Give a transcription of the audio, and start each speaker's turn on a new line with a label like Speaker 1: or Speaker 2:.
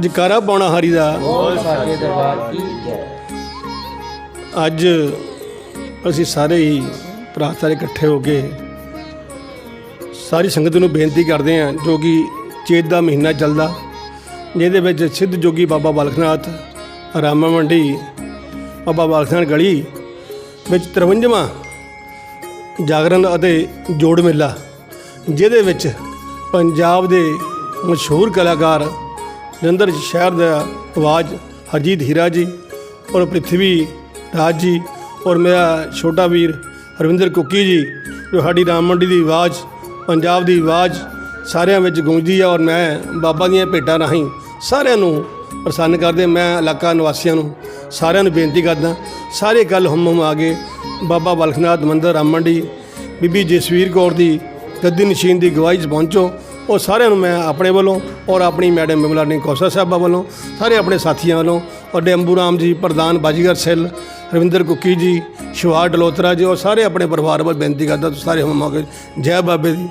Speaker 1: ਜਕਾਰਾ ਪਾਉਣਾ ਹਰੀ ਦਾ।
Speaker 2: ਬੋਲ ਸਾਡੇ ਦਰਬਾਰ ਕੀ ਜੈ।
Speaker 1: ਅੱਜ ਅਸੀਂ ਸਾਰੇ ਹੀ ਭਰਾ ਸਾਰੇ ਇਕੱਠੇ ਹੋ ਕੇ ਸਾਰੀ ਸੰਗਤ ਨੂੰ ਬੇਨਤੀ ਕਰਦੇ ਹਾਂ ਜੋ ਕਿ ਚੇਤ ਦਾ ਮਹੀਨਾ ਚੱਲਦਾ ਜਿਹਦੇ ਵਿੱਚ ਸਿੱਧ ਜੋਗੀ ਬਾਬਾ ਬਾਲਕਨਾਥ ਰਾਮਾ ਮੰਡੀ ਬਾਬਾ ਬਾਲਕਨਾਥ ਗਲੀ ਵਿੱਚ 53ਵਾਂ ਜਾਗਰਣ ਅਤੇ ਜੋੜ ਮੇਲਾ ਜਿਹਦੇ ਵਿੱਚ ਪੰਜਾਬ ਦੇ ਮਸ਼ਹੂਰ ਕਲਾਕਾਰ ਜਲੰਧਰ ਸ਼ਹਿਰ ਦਾ ਆਵਾਜ਼ ਹਰਜੀਤ ਹੀਰਾ ਜੀ ਔਰ ਪ੍ਰਿਥਵੀ ਰਾਜ ਜੀ ਔਰ ਮੇਰਾ ਛੋਟਾ ਵੀਰ ਹਰਵਿੰਦਰ ਕੁੱਕੀ ਜੀ, ਜੋ ਸਾਡੀ ਰਾਮ ਮੰਡੀ ਦੀ ਆਵਾਜ਼, ਪੰਜਾਬ ਦੀ ਆਵਾਜ਼ ਸਾਰਿਆਂ ਵਿੱਚ ਗੂੰਜਦੀ ਹੈ ਔਰ ਮੈਂ ਬਾਬਾ ਦੀਆਂ ਭੇਟਾਂ ਰਾਹੀਂ ਸਾਰਿਆਂ ਨੂੰ ਪ੍ਰਸੰਨ ਕਰਦੇ ਮੈਂ ਇਲਾਕਾ ਨਿਵਾਸੀਆਂ ਨੂੰ ਸਾਰਿਆਂ ਨੂੰ ਬੇਨਤੀ ਕਰਦਾ, ਸਾਰੇ ਕੱਲ ਹਮ ਹਮ ਆ ਗਏ। ਬਾਬਾ ਬਲਖਨਾਥ ਮੰਦਰ ਰਾਮ ਮੰਡੀ, ਬੀਬੀ ਜਸਵੀਰ ਕੌਰ ਦੀ ਗੱਦੀ ਨਸ਼ੀਨ ਦੀ ਗਵਾਹੀ 'ਚ ਪਹੁੰਚੋ। ਉਹ ਸਾਰਿਆਂ ਨੂੰ ਮੈਂ ਆਪਣੇ ਵੱਲੋਂ ਔਰ ਆਪਣੀ ਮੈਡਮ ਬਿਮਲਾ ਨੇ ਕੌਸਾ ਸਾਹਿਬਾ ਵੱਲੋਂ, ਸਾਰੇ ਆਪਣੇ ਸਾਥੀਆਂ ਵੱਲੋਂ ਔਰ ਡੈਂਬੂ ਰਾਮ ਜੀ, ਪ੍ਰਧਾਨ ਬਾਜੀਗਰ ਸੈੱਲ, ਰਵਿੰਦਰ ਕੁੱਕੀ ਜੀ, ਸ਼ਿਵਾਰ ਡਲੋਤਰਾ ਜੀ ਔਰ ਸਾਰੇ ਆਪਣੇ ਪਰਿਵਾਰ ਵੱਲ ਬੇਨਤੀ ਕਰਦਾ, ਤੁਸੀਂ ਸਾਰੇ ਹਮ ਆ ਜੈ ਬਾਬੇ ਦੀ